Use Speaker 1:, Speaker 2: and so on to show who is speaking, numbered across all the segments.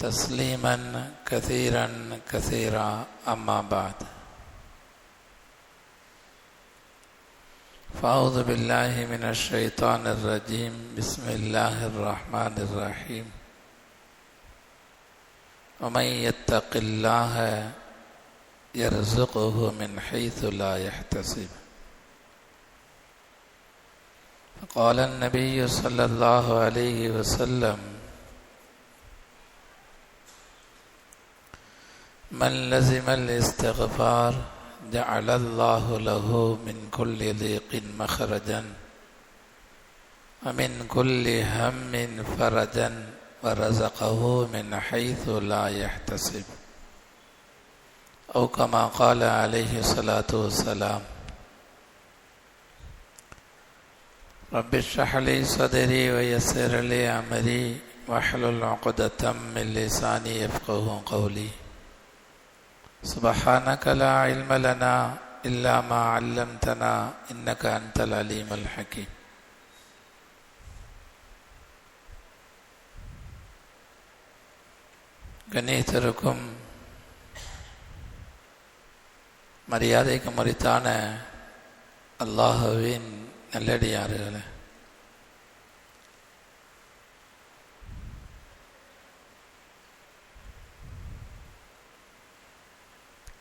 Speaker 1: تسليما كثيرا كثيرا أما بعد. فأعوذ بالله من الشيطان الرجيم. بسم الله الرحمن الرحيم. ومن يتق الله يرزقه من حيث لا يحتسب. قال النبي صلى الله عليه وسلم من لزم الاستغفار جعل الله له من كل ضيق مخرجا ومن كل هم فرجا ورزقه من حيث لا يحتسب. أو كما قال عليه الصلاة والسلام رب اشرح لي صدري ويسر لي أمري واحلل عقدة من لساني يفقه قولي. سبحانك لا علم لنا إلا ما علمتنا إنك أنت العليم الحكيم கணேசருக்கும் மரியாதைக்கு மறித்தான அல்லாஹுவின் நல்லடியார்களே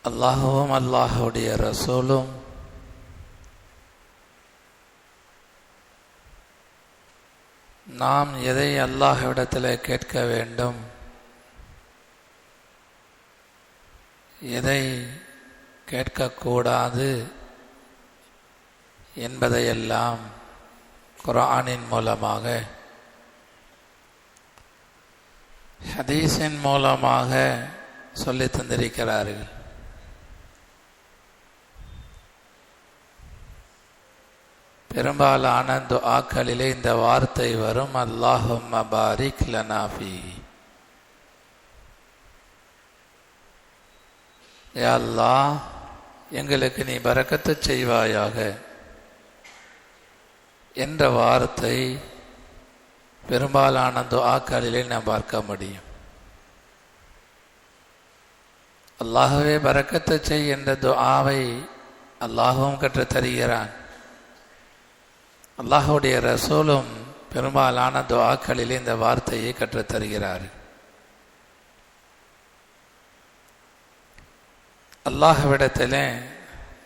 Speaker 1: அல்லாஹுவும் அல்லாஹுடைய ரசூலும் நாம் எதை அல்லாஹ்விடத்தில் கேட்க வேண்டும்? எதை கேட்கக்கூடாது என்பதையெல்லாம் குரானின் மூலமாக ஹதீஸின் மூலமாக சொல்லி தந்திருக்கிறார்கள். பெரும்பாலான துஆக்களிலே இந்த வார்த்தை வரும். அல்லாஹும் பாரிக் லனாஃபி அல்லா எங்களுக்கு நீ பறக்கத்து செய்வாயாக. என்ற வார்த்தை பெரும்பாலான துஆக்களிலே நாம் பார்க்க முடியும். அல்லாஹவே பறக்கத்து செய் என்ற துஆவை அல்லாஹும் கற்றுத் தருகிறான் அல்லாஹுடைய ரசூலும் பெரும்பாலான துஆக்களிலே இந்த வார்த்தையை கற்றுத் தருகிறார் அல்லாஹ்விடத்திலே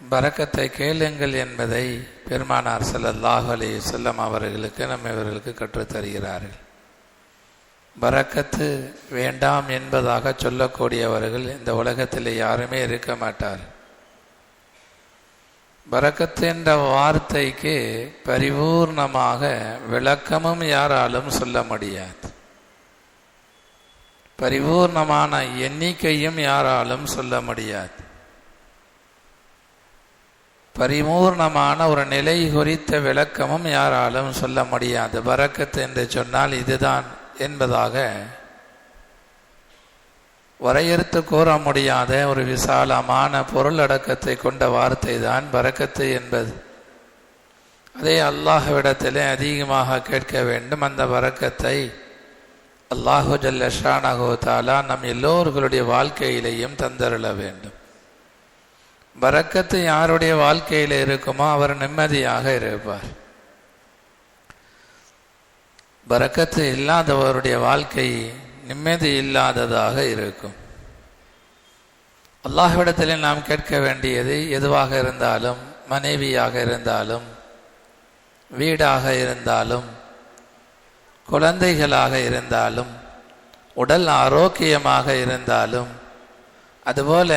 Speaker 1: பரக்கத்தை கேளுங்கள் என்பதை பெருமானார் ஸல்லல்லாஹு அலி செல்லம் அவர்களுக்கு நம்ம இவர்களுக்கு கற்றுத் தருகிறார்கள் வேண்டாம் என்பதாக சொல்லக்கூடியவர்கள் இந்த உலகத்தில் யாருமே இருக்க மாட்டார்கள். பரக்கத்து என்ற வார்த்தைக்கு பரிபூர்ணமாக விளக்கமும் யாராலும் சொல்ல முடியாது. பரிபூர்ணமான எண்ணிக்கையும் யாராலும் சொல்ல முடியாது. பரிபூர்ணமான ஒரு நிலை குறித்த விளக்கமும் யாராலும் சொல்ல முடியாது. பரக்கத்து என்று சொன்னால் இதுதான் என்பதாக வரையறுத்து கூற முடியாத ஒரு விசாலமான பொருளடக்கத்தை கொண்ட வார்த்தை தான் பறக்கத்து என்பது. அதே அல்லாஹ்விடத்திலே அதிகமாக கேட்க வேண்டும். அந்த வரக்கத்தை அல்லாஹு ஜல்ல தாலா நம் எல்லோர்களுடைய வாழ்க்கையிலையும் தந்தருள வேண்டும். பறக்கத்து யாருடைய வாழ்க்கையில் இருக்குமோ அவர் நிம்மதியாக இருப்பார். பறக்கத்து இல்லாதவருடைய வாழ்க்கை நிம்மதி இல்லாததாக இருக்கும். அல்லாஹ்விடத்தில் நாம் கேட்க வேண்டியது எதுவாக இருந்தாலும் மனைவியாக இருந்தாலும் வீடாக இருந்தாலும் குழந்தைகளாக இருந்தாலும் உடல் ஆரோக்கியமாக இருந்தாலும் அதுபோல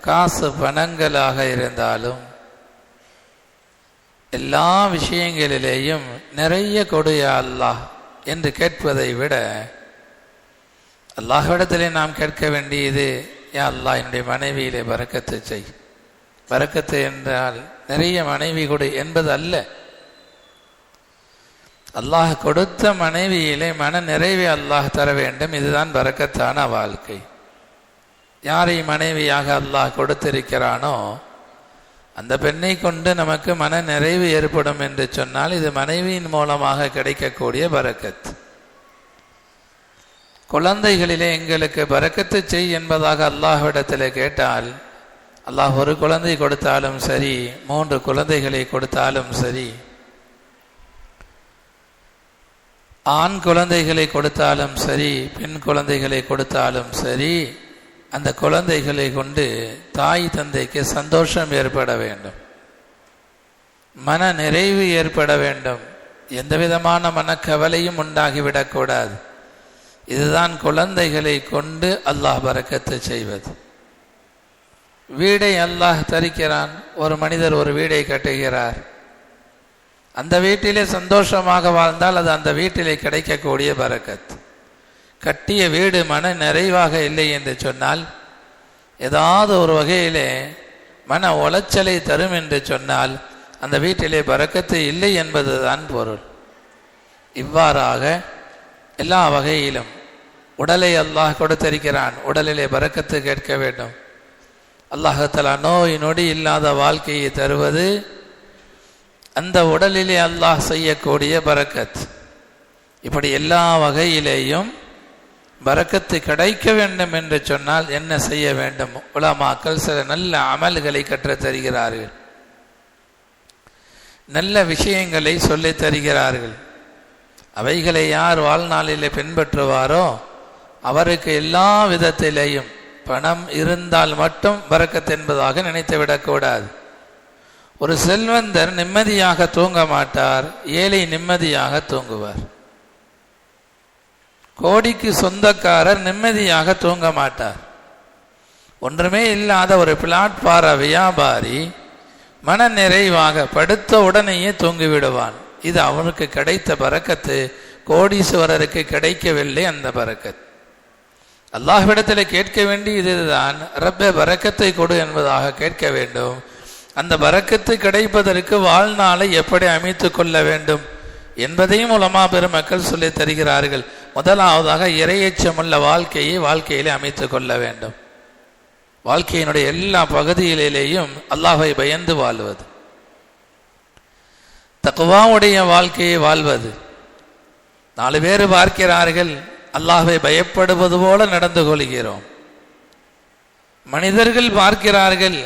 Speaker 1: காசு பணங்களாக இருந்தாலும் எல்லா விஷயங்களிலேயும் நிறைய கொடுயா அல்லாஹ் என்று கேட்பதை விட அல்லாஹிடத்திலே நாம் கேட்க வேண்டியது யா அல்லாஹ் என்னுடைய மனைவியிலே வரக்கத்தை செய். பறக்கத்து என்றால் நிறைய மனைவி கொடு என்பது அல்ல. அல்லாஹ் கொடுத்த மனைவியிலே மன நிறைவை அல்லாஹ் தர வேண்டும். இதுதான் பறக்கத்தான வாழ்க்கை. யாரை மனைவியாக அல்லாஹ் கொடுத்திருக்கிறானோ அந்த பெண்ணை கொண்டு நமக்கு மன நிறைவு ஏற்படும் என்று சொன்னால் இது மனைவியின் மூலமாக கிடைக்கக்கூடிய வரக்கத்து குழந்தைகளிலே எங்களுக்கு பறக்கத்து செய் என்பதாக அல்லாஹ்விடத்தில் கேட்டால் அல்லாஹ் ஒரு குழந்தை கொடுத்தாலும் சரி மூன்று குழந்தைகளை கொடுத்தாலும் சரி ஆண் குழந்தைகளை கொடுத்தாலும் சரி பெண் குழந்தைகளை கொடுத்தாலும் சரி அந்த குழந்தைகளை கொண்டு தாய் தந்தைக்கு சந்தோஷம் ஏற்பட வேண்டும். மன நிறைவு ஏற்பட வேண்டும். எந்த விதமான மனக்கவலையும் உண்டாகிவிடக்கூடாது. இதுதான் குழந்தைகளை கொண்டு அல்லாஹ் பறக்கத்து செய்வது. வீடை அல்லாஹ் தரிக்கிறான். ஒரு மனிதர் ஒரு வீடை கட்டுகிறார். அந்த வீட்டிலே சந்தோஷமாக வாழ்ந்தால் அது அந்த வீட்டிலே கிடைக்கக்கூடிய பறக்கத். கட்டிய வீடு மன நிறைவாக இல்லை என்று சொன்னால் ஏதாவது ஒரு வகையிலே மன உளைச்சலை தரும் என்று சொன்னால் அந்த வீட்டிலே பறக்கத்து இல்லை என்பதுதான் பொருள். இவ்வாறாக எல்லா வகையிலும் உடலை அல்லாஹ் கொடுத்திருக்கிறான். உடலிலே பறக்கத்து கேட்க வேண்டும். அல்லாஹத்தலா நோய் நொடி இல்லாத வாழ்க்கையை தருவது அந்த உடலிலே அல்லாஹ் செய்யக்கூடிய பறக்கத். இப்படி எல்லா வகையிலேயும் பறக்கத்து கிடைக்க வேண்டும் என்று சொன்னால் என்ன செய்ய வேண்டும்? உலமாக்கள் சில நல்ல அமல்களை கற்றுத் தருகிறார்கள். நல்ல விஷயங்களை சொல்லித் தருகிறார்கள். அவைகளை யார் வாழ்நாளிலே பின்பற்றுவாரோ அவருக்கு எல்லா விதத்திலேயும் பணம் இருந்தால் மட்டும் பறக்கத் என்பதாக நினைத்து விடக்கூடாது. ஒரு செல்வந்தர் நிம்மதியாக தூங்க மாட்டார் ஏழை நிம்மதியாக தூங்குவார். கோடிக்கு சொந்தக்காரர் நிம்மதியாக தூங்க மாட்டார். ஒன்றுமே இல்லாத ஒரு பிளாட்பார வியாபாரி மன நிறைவாக படுத்த உடனேயே தூங்கிவிடுவான். இது அவனுக்கு கிடைத்த பறக்கத்து கோடீஸ்வரருக்கு கிடைக்கவில்லை அந்த பறக்கத். அல்லாஹ்விடத்தில் கேட்க வேண்டியது இதுதான். ரப்ப பறக்கத்தை கொடு என்பதாக கேட்க வேண்டும். அந்த பறக்கத்து கிடைப்பதற்கு வாழ்நாளை எப்படி அமைத்து கொள்ள வேண்டும் என்பதையும் உலமா பெருமக்கள் சொல்லி தருகிறார்கள். முதலாவதாக இரையச்சமுள்ள வாழ்க்கையை வாழ்க்கையிலே அமைத்து கொள்ள வேண்டும். வாழ்க்கையினுடைய எல்லா பகுதிகளிலேயும் அல்லாஹை பயந்து வாழ்வது. தக்குவாவுடைய வாழ்க்கையை வாழ்வது. நாலு பேர் பார்க்கிறார்கள் அல்லாஹை பயப்படுவது போல நடந்து கொள்கிறோம். மனிதர்கள் பார்க்கிறார்கள்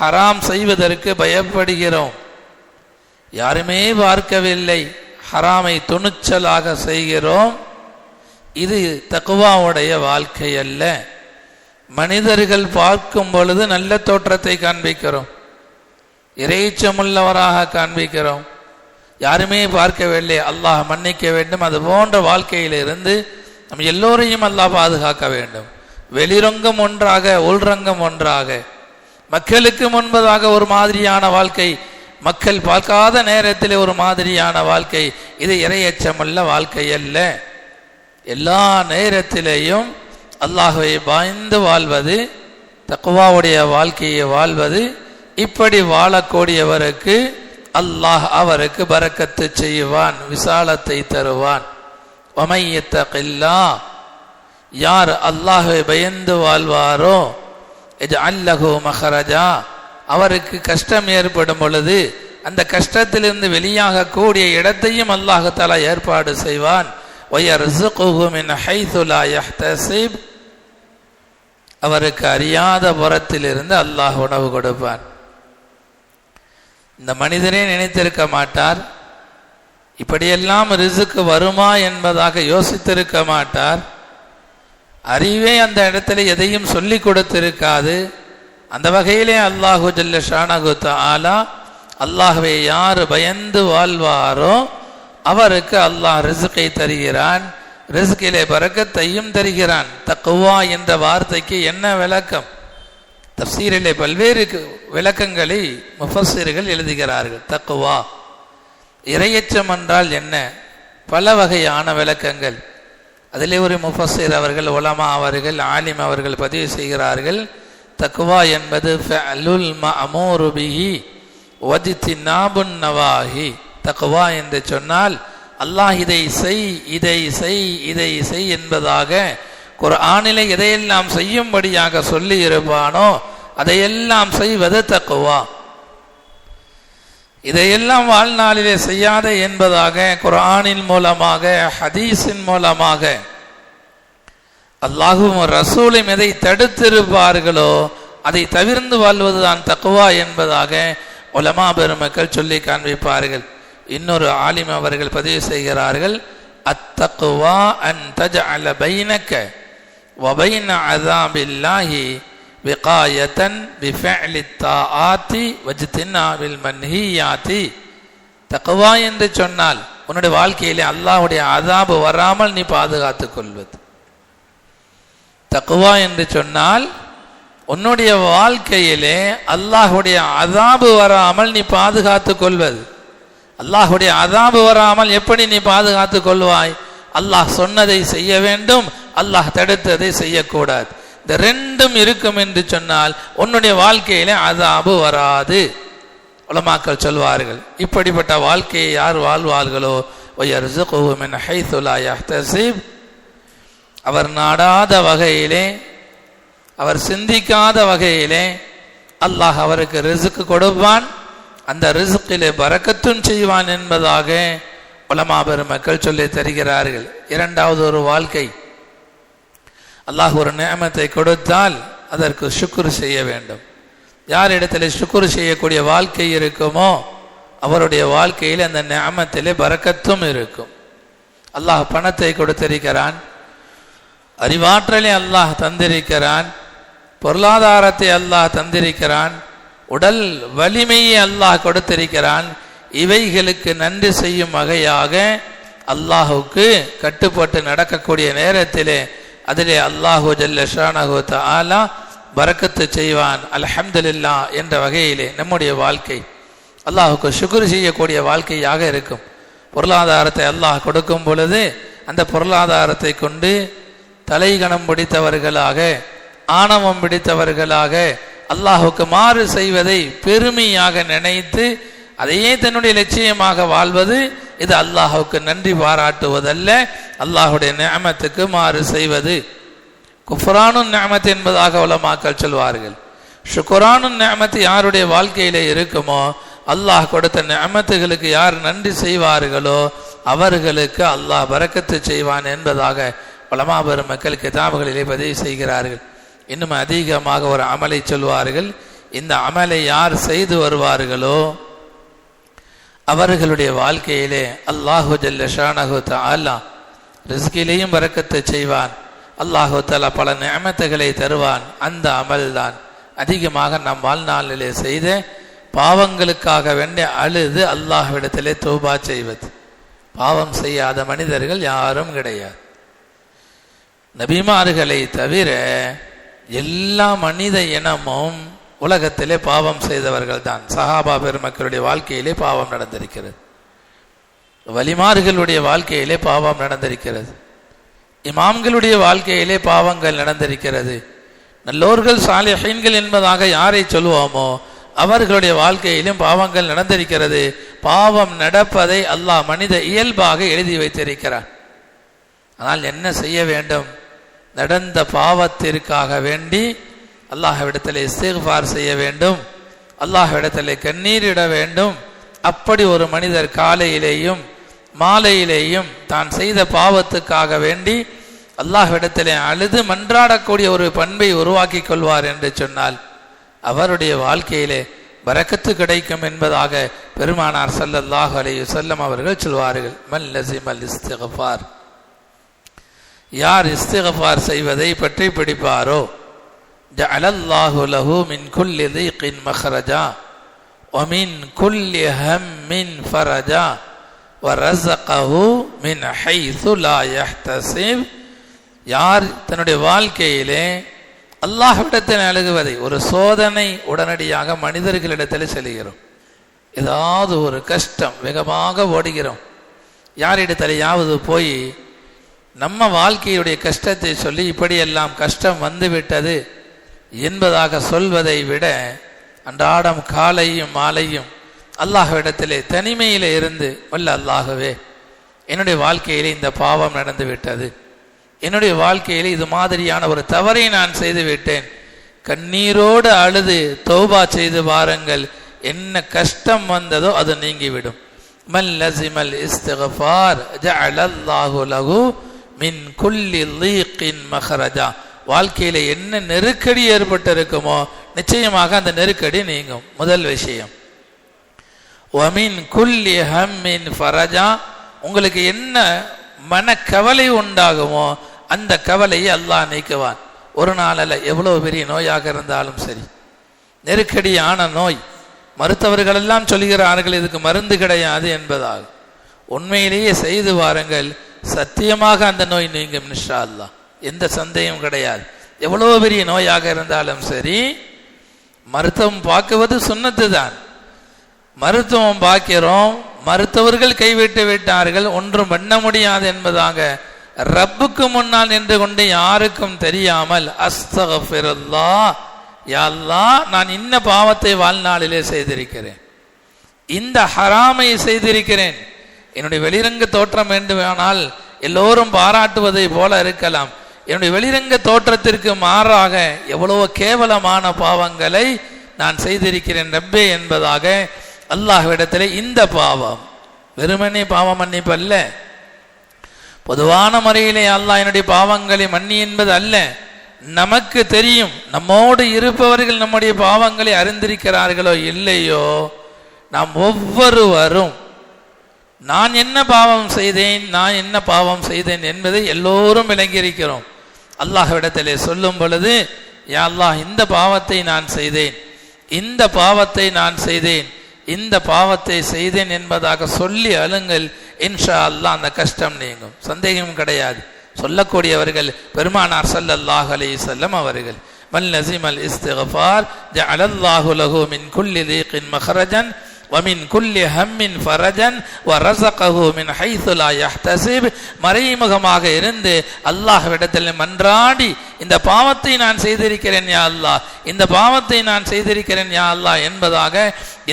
Speaker 1: ஹராம் செய்வதற்கு பயப்படுகிறோம். யாருமே பார்க்கவில்லை ஹராமை துணிச்சலாக செய்கிறோம். இது தக்குவாவுடைய வாழ்க்கை அல்ல. மனிதர்கள் பார்க்கும் பொழுது நல்ல தோற்றத்தை காண்பிக்கிறோம். இறைச்சமுள்ளவராக காண்பிக்கிறோம். யாருமே பார்க்கவில்லை. அல்லாஹ் மன்னிக்க வேண்டும். அது போன்ற வாழ்க்கையிலிருந்து நம் எல்லோரையும் அல்லாஹ் பாதுகாக்க வேண்டும். வெளிரங்கம் ஒன்றாக உள்ரங்கம் ஒன்றாக. மக்களுக்கு முன்பதாக ஒரு மாதிரியான வாழ்க்கை மக்கள் பார்க்காத நேரத்தில் ஒரு மாதிரியான வாழ்க்கை இது இரையச்சமல்ல வாழ்க்கை அல்ல. எல்லா நேரத்திலேயும் அல்லாஹுவை பாய்ந்து வாழ்வது தக்குவாவுடைய வாழ்க்கையை வாழ்வது இப்படி வாழக்கூடியவருக்கு அல்லாஹ் அவருக்கு பறக்கத்து செய்வான் விசாலத்தை தருவான். ஒமையத்தகில்லா யார் அல்லாஹை பயந்து வாழ்வாரோ அல்லஹு மஹரஜா அவருக்கு கஷ்டம் ஏற்படும் பொழுது அந்த கஷ்டத்திலிருந்து வெளியாக கூடிய இடத்தையும் அல்லாஹாலா ஏற்பாடு செய்வான். அவருக்கு அறியாத புறத்திலிருந்து அல்லாஹ் உணவு கொடுப்பான். இந்த மனிதனே நினைத்திருக்க மாட்டார். இப்படியெல்லாம் ரிசுக்கு வருமா என்பதாக யோசித்திருக்க மாட்டார். அறிவே அந்த இடத்துல எதையும் சொல்லி கொடுத்திருக்காது. அந்த வகையிலே அல்லாஹு ஜல்ல ஷானகு ஆலா அல்லாஹுவை யார் பயந்து வாழ்வாரோ அவருக்கு அல்லாஹ் ரிசுக்கை தருகிறான். ரிசுக்கிலே பறக்கத்தையும் தருகிறான். தக்குவா என்ற வார்த்தைக்கு என்ன விளக்கம்? தப்சீரிலே பல்வேறு விளக்கங்களை முஃபஸ்ஸிர்கள் எழுதுகிறார்கள். தக்குவா இரையச்சம் என்றால் என்ன? பல வகையான விளக்கங்கள். அதிலே ஒரு முஃபஸ்ஸிர் அவர்கள் உலமா அவர்கள் ஆலிம் அவர்கள் பதிவு செய்கிறார்கள். தக்குவா என்பது ஃபஅலுல் மஅமூரு பிஹி வஜ்தினாபுன் நவாஹி. தக்குவா என்று சொன்னால் அல்லாஹ் இதை செய் இதை செய் இதை செய் என்பதாக குர்ஆனிலே எதையெல்லாம் செய்யும்படியாக சொல்லி இருப்பானோ அதையெல்லாம் செய்வது தக்குவா? இதையெல்லாம் வாழ்நாளிலே செய்யாத என்பதாக குரானின் மூலமாக ஹதீஸின் மூலமாக அல்லாஹும் ரசூலும் எதை தடுத்திருப்பார்களோ அதை தவிர்ந்து வாழ்வதுதான் தக்குவா என்பதாக உலமா பெருமக்கள் சொல்லி காண்பிப்பார்கள். இன்னொரு ஆலிம் அவர்கள் பதிவு செய்கிறார்கள் அத்தக்குவா அன் தஜ அல பைனக்க வபைன அதாபில்லாஹி விகாயத்தன் ஆத்தி வஜித்தின் ஆவில் மன்ஹியாத்தி. தக்குவா என்று சொன்னால் உன்னுடைய வாழ்க்கையிலே அல்லாஹுடைய அதாபு வராமல் நீ பாதுகாத்துக் கொள்வது. தக்குவா என்று சொன்னால் உன்னுடைய வாழ்க்கையிலே அல்லாஹுடைய அதாபு வராமல் நீ பாதுகாத்து கொள்வது. அல்லாஹுடைய அதாபு வராமல் எப்படி நீ பாதுகாத்து கொள்வாய்? அல்லாஹ் சொன்னதை செய்ய வேண்டும் அல்லாஹ் தடுத்ததை செய்யக்கூடாது. இந்த ரெண்டும் இருக்கும் என்று சொன்னால் உன்னுடைய வாழ்க்கையில அதாபு வராது. உலமாக்கள் சொல்வார்கள் இப்படிப்பட்ட வாழ்க்கையை யார் வாழ்வார்களோ? அவர் நாடாத வகையிலே அவர் சிந்திக்காத வகையிலே அல்லாஹ் அவருக்கு ரிசுக்கு கொடுப்பான். அந்த ரிசுக்கிலே பறக்கத்தும் செய்வான் என்பதாக உலமா பெருமக்கள் சொல்லி தருகிறார்கள். இரண்டாவது ஒரு வாழ்க்கை அல்லாஹ் ஒரு நியமத்தை கொடுத்தால் அதற்கு சுக்குர் செய்ய வேண்டும். யார் இடத்துல சுக்குர் செய்யக்கூடிய வாழ்க்கை இருக்குமோ அவருடைய வாழ்க்கையில் அந்த நியமத்திலே பறக்கத்தும் இருக்கும். அல்லாஹ் பணத்தை கொடுத்திருக்கிறான் அறிவாற்றலை அல்லாஹ் தந்திருக்கிறான் பொருளாதாரத்தை அல்லாஹ் தந்திருக்கிறான் உடல் வலிமையை அல்லாஹ் கொடுத்திருக்கிறான். இவைகளுக்கு நன்றி செய்யும் வகையாக அல்லாஹுக்கு கட்டுப்பட்டு நடக்கக்கூடிய நேரத்திலே அதிலே அல்லாஹு ஜல்ல ஆலா வரக்கத்து செய்வான். அல்ஹம்துலில்லா என்ற வகையிலே நம்முடைய வாழ்க்கை. அல்லாஹுக்கு சுக்குர் செய்யக்கூடிய வாழ்க்கையாக இருக்கும். பொருளாதாரத்தை அல்லாஹ் கொடுக்கும் பொழுது அந்த பொருளாதாரத்தை கொண்டு தலைகணம் பிடித்தவர்களாக ஆணவம் பிடித்தவர்களாக அல்லாஹுக்கு மாறு செய்வதை பெருமையாக நினைத்து அதையே தன்னுடைய லட்சியமாக வாழ்வது இது அல்லாஹுக்கு நன்றி பாராட்டுவதல்ல அல்லாஹுடைய நியமத்துக்கு மாறு செய்வது. குஃப்ரானும் நியமத்து என்பதாக உலமாக்கள் சொல்வார்கள். ஷுக்குரானுன் நியமத்து யாருடைய வாழ்க்கையிலே இருக்குமோ அல்லாஹ் கொடுத்த நியமத்துகளுக்கு யார் நன்றி செய்வார்களோ அவர்களுக்கு அல்லாஹ் பரக்கத்து செய்வான் என்பதாக உலமா பெருமக்கள் கிதாபுகளிலே பதிவு செய்கிறார்கள். இன்னும் அதிகமாக ஒரு அமலை சொல்வார்கள். இந்த அமலை யார் செய்து வருவார்களோ அவர்களுடைய வாழ்க்கையிலே அல்லாஹு ஜல்ல ஷானஹு தஆலா ரிஸ்கிலேயும் வரக்கத்தை செய்வான். அல்லாஹு தஆலா பல நியமத்துகளை தருவான். அந்த அமல்தான் அதிகமாக நம் வாழ்நாளிலே செய்த பாவங்களுக்காக வேண்டிய அழுது அல்லாஹ்விடத்திலே தௌபா செய்வது. பாவம் செய்யாத மனிதர்கள் யாரும் கிடையாது. நபிமார்களை தவிர எல்லா மனித இனமும் உலகத்திலே பாவம் செய்தவர்கள் தான் சஹாபா பெருமக்களுடைய வாழ்க்கையிலே பாவம் நடந்திருக்கிறது. வலிமார்களுடைய வாழ்க்கையிலே பாவம் நடந்திருக்கிறது. இமாம்களுடைய வாழ்க்கையிலே பாவங்கள் நடந்திருக்கிறது. நல்லோர்கள் சாலிஹீன்கள் என்பதாக யாரை சொல்லுவோமோ அவர்களுடைய வாழ்க்கையிலும் பாவங்கள் நடந்திருக்கிறது. பாவம் நடப்பதை அல்லாஹ் மனித இயல்பாக எழுதி வைத்திருக்கிறார் ஆனால் என்ன செய்ய வேண்டும்? நடந்த பாவத்திற்காக வேண்டி அல்லாஹ்விடத்திலே இஸ்திஃபார் செய்ய வேண்டும். அல்லாஹ்விடத்திலே கண்ணீரிட வேண்டும். அப்படி ஒரு மனிதர் காலையிலேயும் மாலையிலேயும் தான் செய்த பாவத்துக்காக வேண்டி அல்லாஹ்விடத்திலே அழுது மன்றாடக்கூடிய ஒரு பண்பை உருவாக்கி கொள்வார் என்று சொன்னால் அவருடைய வாழ்க்கையிலே வரக்கத்து கிடைக்கும் என்பதாக பெருமானார் ஸல்லல்லாஹு அலையு செல்லம் அவர்கள் சொல்வார்கள். மல் லஸிமல் இஸ்திகஃபார். யார் இஸ்திகஃபார் செய்வதை பற்றி பிடிப்பாரோ? ஜஅலல்லாஹு லஹு மின் குல்லி தீகின் மஹ்ரஜா ومن كل هم فرجا ورزقه من حيث لا يحتسب யார் தன்னுடைய வாழ்க்கையிலே அல்லாஹ்விடத்தில் அழுகுவதை ஒரு சோதனை உடனடியாக மனிதர்களிடத்தில் செல்கிறோம் ஏதாவது ஒரு கஷ்டம் வேகமாக ஓடுகிறோம் யாரிடத்திலேயாவது போய் நம்ம வாழ்க்கையுடைய கஷ்டத்தை சொல்லி இப்படியெல்லாம் கஷ்டம் வந்துவிட்டது என்பதாக சொல்வதை விட அன்றாடம் காலையும் மாலையும் அல்லாஹ்விடத்திலே தனிமையிலே இருந்து வல்ல அல்லாகவே என்னுடைய வாழ்க்கையிலே இந்த பாவம் நடந்து விட்டது. என்னுடைய வாழ்க்கையிலே இது மாதிரியான ஒரு தவறை நான் செய்து விட்டேன். கண்ணீரோடு அழுது தௌபா செய்து வாருங்கள். என்ன கஷ்டம் வந்ததோ அது நீங்கிவிடும். மல் லசிமல் ஜ ஜஅலல்லாஹு லகு மின் குல்லி லீக்கின் மஹரஜா. வாழ்க்கையில் என்ன நெருக்கடி ஏற்பட்டிருக்குமோ நிச்சயமாக அந்த நெருக்கடி நீங்கும். முதல் விஷயம். ஒமின் குல்லி ஹம்மின் ஃபரஜா. உங்களுக்கு என்ன மனக்கவலை உண்டாகுமோ அந்த கவலையை அல்லாஹ் நீக்குவான். ஒரு நாளில் எவ்வளவு பெரிய நோயாக இருந்தாலும் சரி. நெருக்கடியான நோய். மருத்துவர்கள் எல்லாம் சொல்கிறார்கள் இதுக்கு மருந்து கிடையாது என்பதாகும் உண்மையிலேயே செய்து வாருங்கள். சத்தியமாக அந்த நோய் நீங்கும் நிஷா அல்லாஹ். எந்த சந்தேகம் கிடையாது. எவ்வளோ பெரிய நோயாக இருந்தாலும் சரி மருத்துவம் பார்க்குவது சுண்ணத்து தான் மருத்துவம் பார்க்கிறோம் மருத்துவர்கள் கைவிட்டு விட்டார்கள் ஒன்றும் பண்ண முடியாது என்பதாக ரப்புக்கு முன்னால் நின்று கொண்டு யாருக்கும் தெரியாமல் அஸ்தகஃபிரல்லா யாழ்லா நான் இன்ன பாவத்தை வாழ்நாளிலே செய்திருக்கிறேன். இந்த ஹராமை செய்திருக்கிறேன். என்னுடைய வெளிரங்க தோற்றம் வேண்டுமானால் எல்லோரும் பாராட்டுவதை போல இருக்கலாம். என்னுடைய வெளிரங்க தோற்றத்திற்கு மாறாக எவ்வளவோ கேவலமான பாவங்களை நான் செய்திருக்கிறேன் ரப்பே என்பதாக அல்லாஹ்விடத்தில் இந்த பாவம் வெறுமனே பாவம் மன்னிப்பு அல்ல. பொதுவான முறையிலே அல்லாஹ் என்னுடைய பாவங்களை மன்னி என்பது அல்ல. நமக்கு தெரியும் நம்மோடு இருப்பவர்கள் நம்முடைய பாவங்களை அறிந்திருக்கிறார்களோ இல்லையோ நாம் ஒவ்வொருவரும் நான் என்ன பாவம் செய்தேன் நான் என்ன பாவம் செய்தேன் என்பதை எல்லோரும் விளங்கியிருக்கிறோம். அல்லாஹ்விடத்திலே சொல்லும் பொழுது யா அல்லாஹ் இந்த பாவத்தை நான் செய்தேன். இந்த பாவத்தை நான் செய்தேன். இந்த பாவத்தை செய்தேன் என்பதாக சொல்லி அழுங்கள். இன்ஷா அல்லாஹ் அந்த கஷ்டம் நீங்கும். சந்தேகம் கிடையாது. சொல்லக்கூடியவர்கள் பெருமானார் சல்லல்லாஹ் அலி செல்லம் அவர்கள் மல் நசிமல் இஸ்திக்ஃபார் அலல்லாஹு லஹு மின் குல்லி தீகின் மஹரஜன் வமின் குல்லி ஹம்மின் ஃபரஜன் வ ரசகஹு மின் ஹைசுலா யஹ்தசிப் மறைமுகமாக இருந்து அல்லாஹ்விடத்தில் மன்றாடி இந்த பாவத்தை நான் செய்திருக்கிறேன் யா அல்லாஹ் இந்த பாவத்தை நான் செய்திருக்கிறேன் யா அல்லாஹ் என்பதாக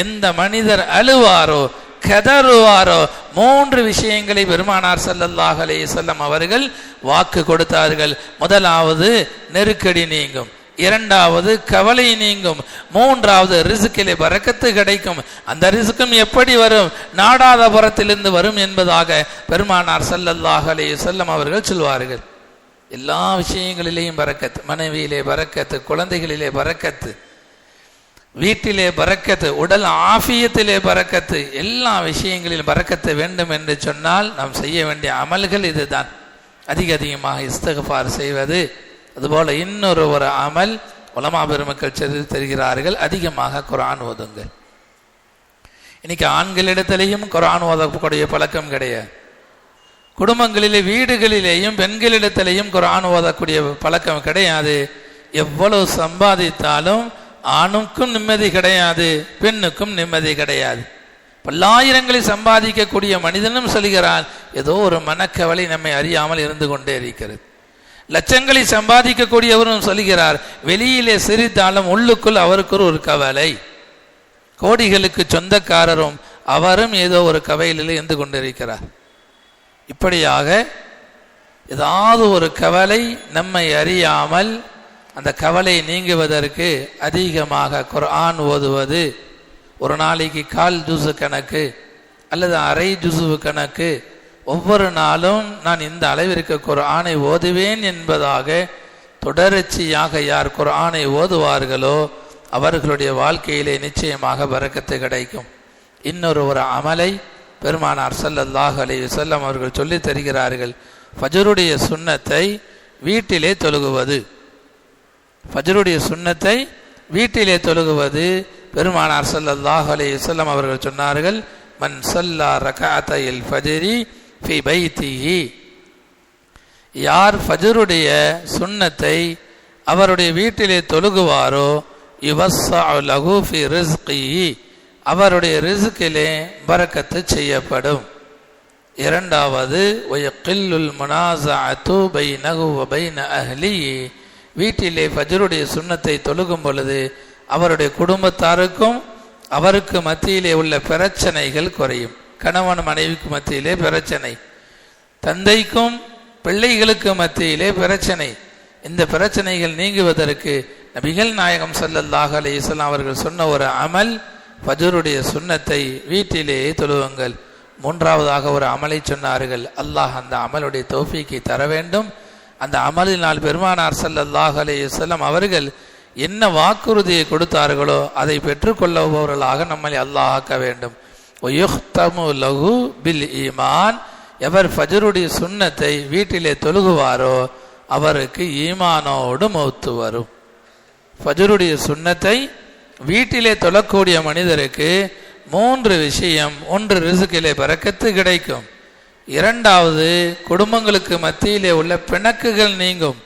Speaker 1: எந்த மனிதர் அழுவாரோ கதறுவாரோ மூன்று விஷயங்களை பெருமானார் சல்லல்லாஹ் அலே செல்லம் அவர்கள் வாக்கு கொடுத்தார்கள். முதலாவது நெருக்கடி நீங்கும். இரண்டாவது கவலை நீங்கும். மூன்றாவது ரிசுக்கிலே பறக்கத்து கிடைக்கும். அந்த ரிசுக்கும் எப்படி வரும்? நாடாத புறத்திலிருந்து வரும் என்பதாக பெருமானார் ஸல்லல்லாஹு அலைஹி அவர்கள் சொல்வார்கள். எல்லா விஷயங்களிலேயும் பறக்கத்து மனைவியிலே பறக்கத்து குழந்தைகளிலே பறக்கத்து வீட்டிலே பறக்கத்து உடல் ஆஃபியத்திலே பறக்கத்து எல்லா விஷயங்களிலும் பறக்கத்து வேண்டும் என்று சொன்னால் நாம் செய்ய வேண்டிய அமல்கள் இதுதான். அதிக அதிகமாக இஸ்தகபார் செய்வது. அதுபோல் இன்னொரு ஒரு அமல் உலமா பெருமக்கள் செய்து தருகிறார்கள். அதிகமாக குரான் ஓதுங்கள். இன்னைக்கு ஆண்களிடத்திலேயும் குரான் ஓதக்கூடிய பழக்கம் கிடையாது. குடும்பங்களிலே வீடுகளிலேயும் பெண்களிடத்திலேயும் குரான் ஓதக்கூடிய பழக்கம் கிடையாது. எவ்வளவு சம்பாதித்தாலும் ஆணுக்கும் நிம்மதி கிடையாது பெண்ணுக்கும் நிம்மதி கிடையாது. பல்லாயிரங்களை சம்பாதிக்கக்கூடிய மனிதனும் சொல்கிறான் ஏதோ ஒரு மனக்கவலை நம்மை அறியாமல் இருந்து கொண்டே இருக்கிறது. லட்சங்களை சம்பாதிக்கக்கூடியவரும் சொல்கிறார் வெளியிலே சிரித்தாலும் உள்ளுக்குள் அவருக்கு ஒரு கவலை. கோடிகளுக்கு சொந்தக்காரரும் அவரும் ஏதோ ஒரு கவலையில் இருந்து கொண்டிருக்கிறார். இப்படியாக ஏதாவது ஒரு கவலை நம்மை அறியாமல் அந்த கவலை நீங்குவதற்கு அதிகமாக குர்ஆன் ஓதுவது ஒரு நாளைக்கு கால் ஜூசு கணக்கு அல்லது அரை ஜுசு கணக்கு ஒவ்வொரு நாளும் நான் இந்த அளவிற்கு குரானை ஓதுவேன் என்பதாக தொடர்ச்சியாக யார் குரானை ஓதுவார்களோ அவர்களுடைய வாழ்க்கையிலே நிச்சயமாக வரக்கத்து கிடைக்கும். இன்னொரு ஒரு அமலை பெருமானார் ஸல்லல்லாஹு அலி வல்லம் அவர்கள் சொல்லித் தருகிறார்கள் ஃபஜருடைய சுண்ணத்தை வீட்டிலே தொழுகுவது. ஃபஜருடைய சுண்ணத்தை வீட்டிலே தொழுகுவது பெருமானார் ஸல்லல்லாஹு அலி வல்லம் அவர்கள் சொன்னார்கள் மன் சல்லா ரகாத்தையில் ஃபஜரி ஃபி பைத்திஹி யார் ஃபஜருடைய சுண்ணத்தை அவருடைய வீட்டிலே தொழுகுவாரோ யுவஸ்ஸஅு ஃபி ரிஸ்கிஹி அவருடைய ரிஸ்கிலே பறக்கத்து செய்யப்படும். இரண்டாவது ஒயக்கில்லுல் முனாசஅத்து பைனஹு வ பைன அஹ்லிஹி வீட்டிலே ஃபஜருடைய சுண்ணத்தை தொழுகும் பொழுது அவருடைய குடும்பத்தாருக்கும் அவருக்கு மத்தியிலே உள்ள பிரச்சனைகள் குறையும். கணவன் மனைவிக்கு மத்தியிலே பிரச்சனை. தந்தைக்கும் பிள்ளைகளுக்கு மத்தியிலே பிரச்சனை. இந்த பிரச்சனைகள் நீங்குவதற்கு நபிகள் நாயகம் சல்லல்லாஹ் அலி இஸ்லாம் அவர்கள் சொன்ன ஒரு அமல் ஃபஜருடைய சுண்ணத்தை வீட்டிலே தொழுவுங்கள். மூன்றாவதாக ஒரு அமலை சொன்னார்கள். அல்லாஹ் அந்த அமலுடைய தோஃபிக்கை தர வேண்டும். அந்த அமலினால் பெருமானார் சல்லல்லாஹ் அலி வஸல்லம் அவர்கள் என்ன வாக்குறுதியை கொடுத்தார்களோ அதை பெற்றுக்கொள்ளுபவர்களாக நம்மை அல்லாஹ் ஆக்க வேண்டும். ஒயுஹ்தமு லகு பில் ஈமான் எவர் ஃபஜருடைய சுண்ணத்தை வீட்டிலே தொழுகுவாரோ அவருக்கு ஈமானோடு மௌத்து வரும். ஃபஜருடைய சுண்ணத்தை வீட்டிலே தொழக்கூடிய மனிதருக்கு மூன்று விஷயம் ஒன்று ரிசுக்கிலே பறக்கத்து கிடைக்கும். இரண்டாவது குடும்பங்களுக்கு மத்தியிலே உள்ள பிணக்குகள் நீங்கும்.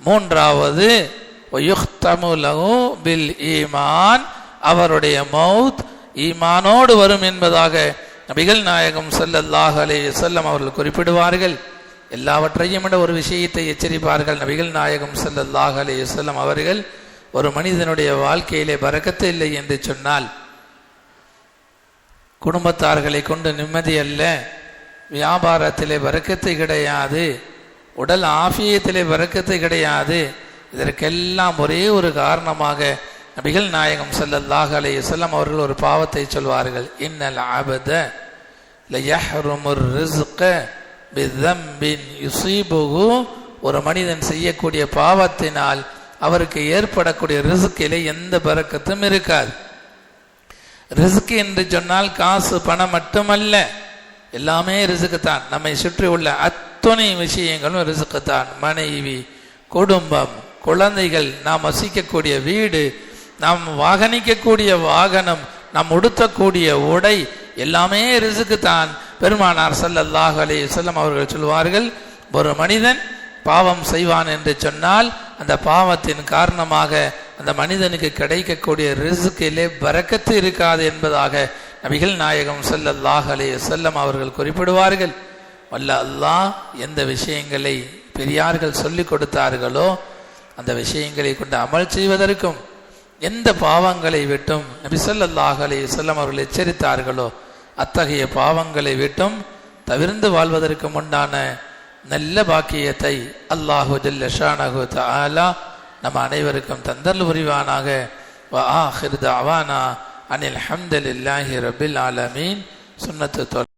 Speaker 1: மூன்றாவது ஒயுஹ்தமு பில் ஈமான் அவருடைய மௌத் ஈமானோடு வரும் என்பதாக நபிகள் நாயகம் சல்லல்லாஹ் அலே செல்லம் அவர்கள் குறிப்பிடுவார்கள். எல்லாவற்றையும் விட ஒரு விஷயத்தை எச்சரிப்பார்கள் நபிகள் நாயகம் சல்லல்லாஹ் அலே செல்லம் அவர்கள். ஒரு மனிதனுடைய வாழ்க்கையிலே பறக்கத்து இல்லை என்று சொன்னால் குடும்பத்தார்களை கொண்டு நிம்மதி அல்ல. வியாபாரத்திலே வறக்கத்து கிடையாது. உடல் ஆஃபியத்திலே வறக்கத்து கிடையாது. இதற்கெல்லாம் ஒரே ஒரு காரணமாக நபிகள் நாயகம் ஸல்லல்லாஹு அலைஹி செல்லம் அவர்கள் ஒரு பாவத்தை சொல்வார்கள். இன்னல் அபத லயஹ்ருமுர் ஒரு மனிதன் செய்யக்கூடிய பாவத்தினால் அவருக்கு ஏற்படக்கூடிய ரிசுக்கிலே எந்த பறக்கத்தும் இருக்காது. ரிசுக்கு என்று சொன்னால் காசு பணம் மட்டுமல்ல. எல்லாமே ரிசுக்கு தான். நம்மை சுற்றி உள்ள அத்துணை விஷயங்களும் ரிசுக்கு தான். மனைவி குடும்பம் குழந்தைகள் நாம் வசிக்கக்கூடிய வீடு நாம் வாகனிக்கக்கூடிய வாகனம் நாம் உடுத்தக்கூடிய உடை எல்லாமே ரிசுக்கு தான் பெருமானார் சல்லல்லாஹ் அலி சொல்லம் அவர்கள் சொல்வார்கள் ஒரு மனிதன் பாவம் செய்வான் என்று சொன்னால் அந்த பாவத்தின் காரணமாக அந்த மனிதனுக்கு கிடைக்கக்கூடிய ரிசுக்கிலே பறக்கத்து இருக்காது என்பதாக நபிகள் நாயகம் சல்லல்லாஹ் அலைஹி வஸல்லம் அவர்கள் குறிப்பிடுவார்கள். வல்ல அல்லாஹ் எந்த விஷயங்களை பெரியார்கள் சொல்லிக் கொடுத்தார்களோ அந்த விஷயங்களை கொண்டு அமல் செய்வதற்கும் எந்த பாவங்களை விட்டும் நபி ஸல்லல்லாஹு அலைஹி அவர்கள் எச்சரித்தார்களோ அத்தகைய பாவங்களை விட்டும் தவிர்ந்து வாழ்வதற்கு முன்னான நல்ல பாக்கியத்தை அல்லாஹு ஜல்ல ஷானஹு நம் அனைவருக்கும் தந்தல் புரிவானாக. வா ஆஹிர் தஅவானா அனில் இல்லாஹி ரபில் ஆலமீன். சுன்னத்து தொல்